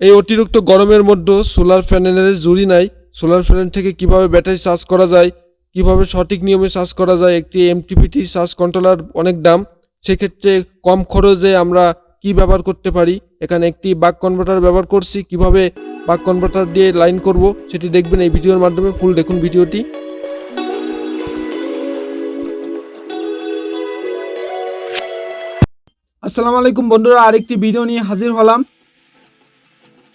এই অতিরিক্ত গরমের মধ্যে সোলার প্যানেলের জুড়ি নাই। সোলার প্যানেল থেকে কীভাবে ব্যাটারি চার্জ করা যায়, কীভাবে সঠিক নিয়মে চার্জ করা যায়, একটি এমটিপিটি চার্জ কন্ট্রোলার অনেক দাম। সেক্ষেত্রে কম খরচে আমরা কি ব্যবহার করতে পারি? এখানে একটি বাক কনভার্টার ব্যবহার করছি, কীভাবে বাক কনভার্টার দিয়ে লাইন করব সেটি দেখবেন এই ভিডিওর মাধ্যমে। ফুল দেখুন ভিডিওটি। আসসালামু আলাইকুম বন্ধুরা, আরেকটি ভিডিও নিয়ে হাজির হলাম।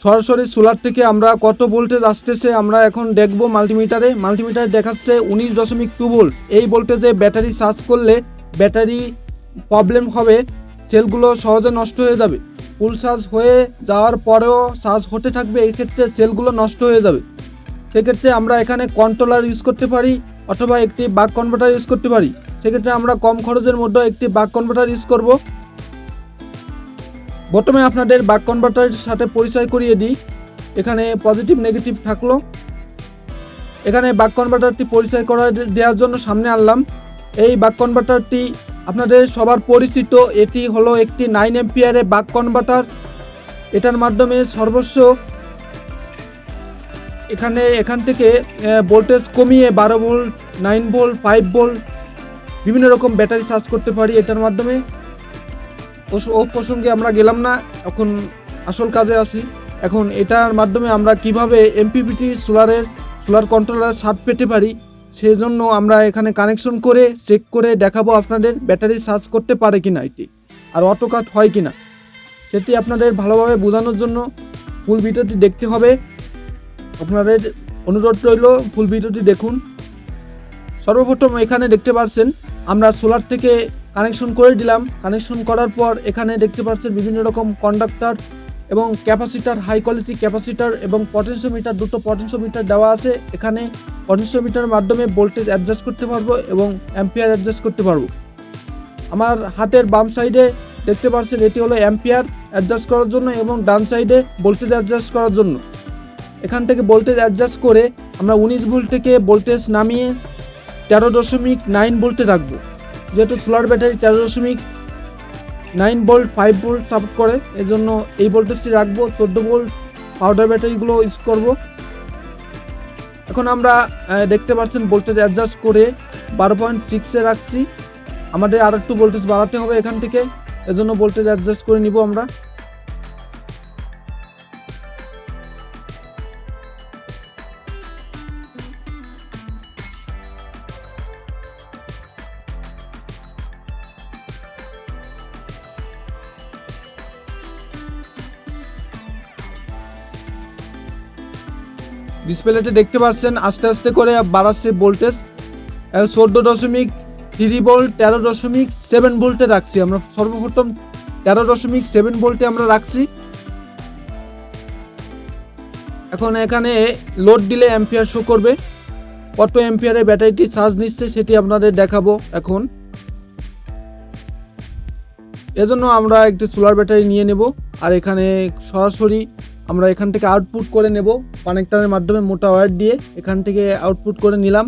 সরাসরি সোলার থেকে আমরা কত ভোল্টেজ আসতেছে আমরা এখন দেখব মাল্টিমিটারে। মাল্টিমিটারে দেখাচ্ছে উনিশ দশমিক টু ভোল্ট। এই ভোল্টেজে ব্যাটারি চার্জ করলে ব্যাটারি প্রবলেম হবে, সেলগুলো সহজে নষ্ট হয়ে যাবে। ফুল চার্জ হয়ে যাওয়ার পরেও চার্জ হতে থাকবে, এই ক্ষেত্রে সেলগুলো নষ্ট হয়ে যাবে। সেক্ষেত্রে আমরা এখানে কন্ট্রোলার ইউজ করতে পারি অথবা একটি বাক কনভার্টার ইউজ করতে পারি। সেক্ষেত্রে আমরা কম খরচের মধ্যে একটি বাক কনভার্টার ইউজ করব। প্রথমে আপনাদের বাক কনভার্টারের সাথে পরিচয় করিয়ে দিই। এখানে পজিটিভ নেগেটিভ থাকল। এখানে বাক কনভার্টারটি পরিচয় করা দেওয়ার জন্য সামনে আনলাম। এই বাক কনভার্টারটি আপনাদের সবার পরিচিত। এটি হলো একটি নাইন এমপিয়ারে বাক কনভার্টার এটার মাধ্যমে সর্বস্ব এখানে, এখান থেকে ভোল্টেজ কমিয়ে বারো volt nine volt five volt বিভিন্ন রকম ব্যাটারি চার্জ করতে পারি এটার মাধ্যমে। ও প্রসঙ্গে আমরা গেলাম না, এখন আসল কাজে আসি। এখন এটার মাধ্যমে আমরা কীভাবে এমপিপিটি সোলারের সোলার কন্ট্রোলার সার্ট পেতে পারি সেই জন্য আমরা এখানে কানেকশন করে, চেক করে দেখাবো আপনাদের ব্যাটারি চার্জ করতে পারে কিনা এটি, আর অটো কাট হয় কিনা। সেটি আপনাদের ভালোভাবে বোঝানোর জন্য ফুল ভিডিওটি দেখতে হবে। আপনাদের অনুরোধ রইল ফুল ভিডিওটি দেখুন। সর্বপ্রথম এখানে দেখতে পাচ্ছেন, আমরা সোলার থেকে কানেকশন করে দিলাম। কানেকশন করার পর এখানে দেখতে পাচ্ছেন বিভিন্ন রকম কন্ডাক্টর এবং ক্যাপাসিটার হাই কোয়ালিটি ক্যাপাসিটার এবং পটেনশিওমিটার দুটো পটেনশিওমিটার দেওয়া আছে। এখানে পটেনশিওমিটারের মাধ্যমে ভোল্টেজ অ্যাডজাস্ট করতে পারব এবং অ্যাম্পিয়ার অ্যাডজাস্ট করতে পারব। আমার হাতের বাম সাইডে দেখতে পাচ্ছেন এটি হলো অ্যাম্পিয়ার অ্যাডজাস্ট করার জন্য এবং ডান সাইডে ভোল্টেজ অ্যাডজাস্ট করার জন্য। এখান থেকে ভোল্টেজ অ্যাডজাস্ট করে আমরা উনিশ ভোল্ট থেকে ভোল্টেজ নামিয়ে তেরো দশমিক নাইন ভোল্টে রাখব। যেহেতু সোলার ব্যাটারি তেরো দশমিক nine volt five volt support করে এই জন্য এই ভোল্টেজটি রাখব, চোদ্দ ভোল্ট পাউডার ব্যাটারিগুলো ইউজ করব। এখন আমরা দেখতে পাচ্ছেন ভোল্টেজ অ্যাডজাস্ট করে বারো পয়েন্ট সিক্সে রাখছি। আমাদের আর একটু ভোল্টেজ বাড়াতে হবে এখান থেকে, এজন্য ভোল্টেজ অ্যাডজাস্ট করে নিব আমরা। ডিসপ্লেতে দেখতে পাচ্ছেন আস্তে আস্তে করে বাড়াচ্ছে ভোল্টেজ চোদ্দ দশমিক থ্রি ভোল্ট তেরো দশমিক সেভেন ভোল্টে রাখছি আমরা। সর্বপ্রথম তেরো দশমিক সেভেন ভোল্টে আমরা রাখছি। এখন এখানে লোড দিলে অ্যাম্পিয়ার শো করবে। কত অ্যাম্পিয়ারে ব্যাটারিটি চার্জ নিচ্ছে সেটি আপনাদের দেখাবো এখন। এজন্য আমরা একটি সোলার ব্যাটারি নিয়ে নেব। আর এখানে সরাসরি আমরা এখান থেকে আউটপুট করে নেব কানেক্টারের মাধ্যমে মোটা ওয়্যার দিয়ে। এখান থেকে আউটপুট করে নিলাম।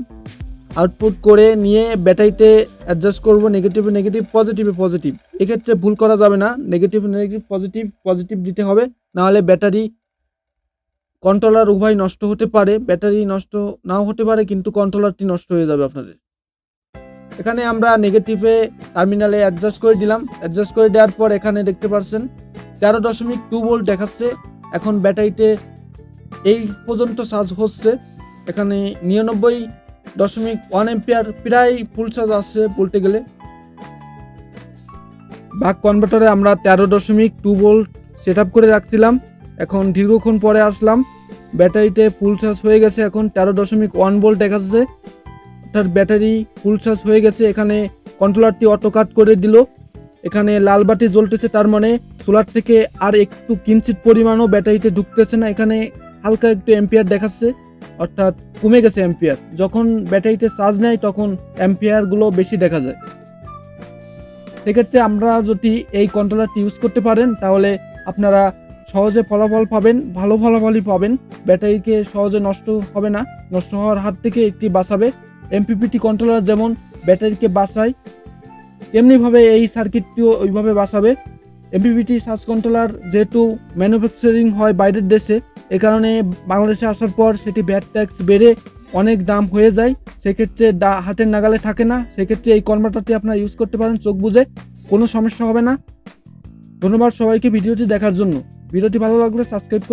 আউটপুট করে নিয়ে ব্যাটারিতে অ্যাডজাস্ট করব নেগেটিভে নেগেটিভ পজিটিভে পজিটিভ এক্ষেত্রে ভুল করা যাবে না। নেগেটিভ নেগেটিভ পজিটিভ পজিটিভ দিতে হবে। নাহলে ব্যাটারি কন্ট্রোলার উভয় নষ্ট হতে পারে। ব্যাটারি নষ্ট নাও হতে পারে, কিন্তু কন্ট্রোলারটি নষ্ট হয়ে যাবে আপনাদের। এখানে আমরা নেগেটিভে টার্মিনালে অ্যাডজাস্ট করে দিলাম। অ্যাডজাস্ট করে দেওয়ার পর এখানে দেখতে পাচ্ছেন তেরো দশমিক টু ভোল্ট দেখাচ্ছে। এখন ব্যাটারিতে এই পর্যন্ত চার্জ হচ্ছে। এখানে নিরানব্বই দশমিক ওয়ান এম্পিয়ার প্রায় ফুল চার্জ আসছে বলতে গেলে। বাক কনভার্টারে আমরা তেরো দশমিক টু ভোল্ট সেট আপ করে রাখছিলাম। এখন দীর্ঘক্ষণ পরে আসলাম। ব্যাটারিতে ফুল চার্জ হয়ে গেছে এখন তেরো দশমিক ওয়ান ভোল্ট দেখাচ্ছে। অর্থাৎ ব্যাটারি ফুল চার্জ হয়ে গেছে। এখানে কন্ট্রোলারটি অটো কাট করে দিল। এখানে লাল বাতি জ্বলতেছে, তার মানে সোলার থেকে আর একটু কিঞ্চিত পরিমাণও ব্যাটারিতে ঢুকতেছে না। এখানে হালকা একটু এম্পিয়ার দেখাচ্ছে, অর্থাৎ কমে গেছে অ্যাম্পিয়ার। যখন ব্যাটারিতে চার্জ নেয়, তখন অ্যাম্পিয়ারগুলো বেশি দেখা যায়। সেক্ষেত্রে আমরা যদি এই কন্ট্রোলারটি ইউজ করতে পারেন, তাহলে আপনারা সহজে ফলাফল পাবেন, ভালো ফলাফলই পাবেন। ব্যাটারিকে সহজে নষ্ট হবে না, নষ্ট হওয়ার হাত থেকে একটি বাঁচাবে। এমপিপিটি কন্ট্রোলার যেমন ব্যাটারিকে বাঁচায় তেমনিভাবে এই সার্কিটটিও ওইভাবে বাঁচাবে। এমপিপিটি সার্চ কন্ট্রোলার যেহেতু ম্যানুফ্যাকচারিং হয় বাইরের দেশে, এ কারণে বাংলাদেশে আসার পর সেটি ব্যাট ট্যাক্স বেড়ে অনেক দাম হয়ে যায়। সেক্ষেত্রে দা- হাতের নাগালে থাকে না। সেক্ষেত্রে এই কনভার্টারটি আপনারা ইউজ করতে পারেন, চোখ বুঝে কোনো সমস্যা হবে না। ধন্যবাদ সবাইকে ভিডিওটি দেখার জন্য। ভিডিওটি ভালো লাগলে সাবস্ক্রাইব করে